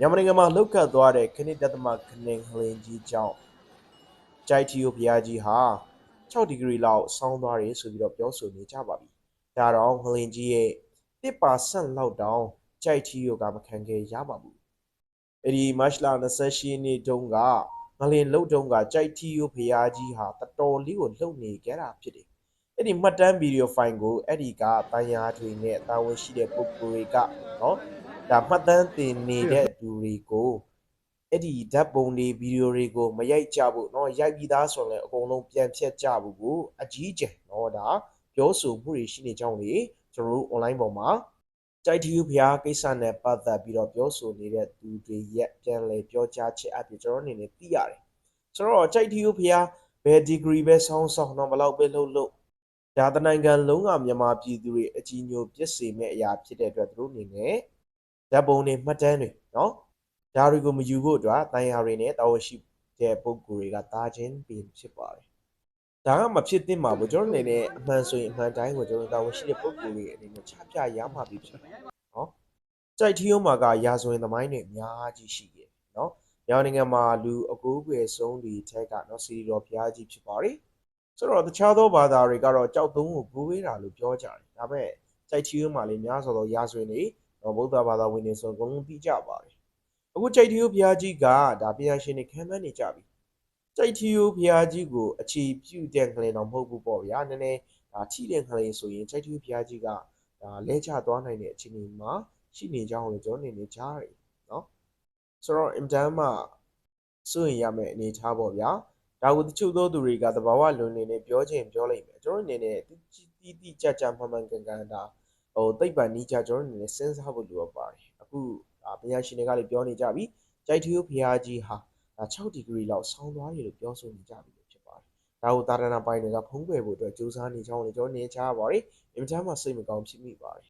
မြန်မာနိုင်ငံမှာလှုပ်ခတ်သွားတဲ့ခနစ်တသမခနင်ဟလင်ကြီးကြောင့်ကြိုက်တီယိုဘုရားကြီးဟာ6ဒီဂရီလောက်ဆောင်းသွားတယ်ဆိုပြီးတော့ပြောဆိုနေကြပါပြီဒါတော့ဟလင်ကြီးရဲ့1%လောက်တောင်ကြိုက်တီယိုကမခံခဲ့ရပါဘူးအဲ့ဒီမတ်လ28ရက်နေ့တုန်းကငလင်လှုပ်တုန်းကကြိုက်တီယိုဘုရားကြီးဟာတော်တော်လေးကိုလှုပ်နေကြတာဖြစ်တယ်အဲ့ဒီမှတ်တမ်းဗီဒီယိုဖိုင်ကိုအဲ့ဒီကတန်ရာတွေနဲ့တာဝန်ရှိတဲ့ပုဂ္ဂိုလ်တွေကနော် ဒါမှတ်တမ်းတင်နေတဲ့သူတွေကိုအဲ့ဒီဓာတ်ပုံတွေဗီဒီယိုတွေကိုမရိုက်ကြဘူးเนาะရိုက်ပြီးသားဆိုရင်လည်းအကုန်လုံးပြန်ဖြတ်ကြဘူးကိုအကြီးကျယ်เนาะဒါပြောဆိုမှုတွေရှိနေကြောင်းလေကျွန်တော်တို့ online ပေါ်မှာကြိုက်တီယူဖျားကိစ္စနဲ့ပတ်သက်ပြီးတော့ပြောဆိုနေတဲ့သူတွေရဲ့ပြန်လည်ပြောကြားချက်အပြင်ကျွန်တော်အနေနဲ့သိရတယ်ဆိုတော့ကြိုက်တီယူဖျားဘယ် degree ပဲဆောင်းဆောင်းတော့ဘယ်လောက်ပဲလှုပ်လှုပ်ဒါတနိုင်ငံလုံးကမြန်မာပြည်သူတွေအကြီးညိုပြစ်စေမဲ့အရာဖြစ်တဲ့အတွက်သူတို့အနေနဲ့ ဓာတ်ပုံတွေမှတ်တမ်းတွေနော်ဒါတွေကိုမယူဖို့အတွက်တန်ရာတွေနဲ့တာဝန်ရှိတဲ့ပုဂ္ဂိုလ်တွေကတားခြင်းပင်ဖြစ်ပါတယ်ဒါကမဖြစ်သင့်ပါဘူးကျွန်တော်အနေနဲ့အမှန်ဆိုရင်အမှန်တိုင်းကိုကျွန်တော်တာဝန်ရှိတဲ့ပုဂ္ဂိုလ်တွေအနေနဲ့ချပြရမှာဖြစ်တယ်နော်ကြိုက်ထီးရုံးမှာကရာဇဝင်သမိုင်းတွေအများကြီးရှိတယ်နော်မြန်မာနိုင်ငံမှာလူအကိုးကွယ်ဆုံးတွေထက်ကနော်စီရီတော်ဘုရားကြီးဖြစ်ပါတယ်ဆိုတော့တခြားသောဘာသာတွေကတော့ကြောက်သုံးကိုဘိုးဝေးတာလို့ပြောကြတယ်ဒါပေမဲ့ကြိုက်ချီးရုံးမှာလည်းများစွာသောရာဇဝင်တွေ တော့ဗုဒ္ဓဘာသာဝင်တွေဆိုအကုန်လုံးသိကြပါတယ်အခုကြိုက်ထီးရုံးဘုရားကြီးကဒါပညာရှင်တွေခံမှန်းနေကြပြီကြိုက်ထီးရုံးဘုရားကြီးကိုအခြေပြုတဲ့ခလင်တော်မဟုတ်ဘူးပေါ့ဗျာနည်းနည်းဒါထိတဲ့ခလင်ဆိုရင်ကြိုက်ထီးရုံးဘုရားကြီးကဒါလဲချသွားနိုင်တဲ့အခြေအနေမှာရှိနေကြအောင်လို့ကျွန်တော်အနေနဲ့ကြားရတယ်နော်ဆိုတော့အင်တန်မှစိုးရင်ရမယ့်အနေထားပေါ့ဗျာဒါကိုတချို့သောသူတွေကသဘာဝလွန်နေနဲ့ပြောချင်ပြောလိုက်မယ်ကျွန်တော်အနေနဲ့တီးတီးကြကြမှန်မှန်ကန်ကန်ဒါ ဟိုသိပ္ပံနီးကြကျွန်တော်အနေနဲ့စဉ်းစားဖို့လိုအပ်ပါတယ်အခုဒါပညာရှင်တွေကလည်းပြောနေကြပြီကြိုက်ထီယိုဖျားကြီးဟာဒါ6ဒီဂရီလောက်ဆောင်းသွားတယ်လို့ပြောဆိုနေကြပြီလို့ဖြစ်ပါတယ်ဒါကိုသာသနာပိုင်တွေကဖုံးကွယ်ဖို့အတွက်စူးစမ်းနေကြအောင်လည်းကျွန်တော်နေချားပါတယ်အင်မတန်မှစိတ်မကောင်းဖြစ်မိပါတယ်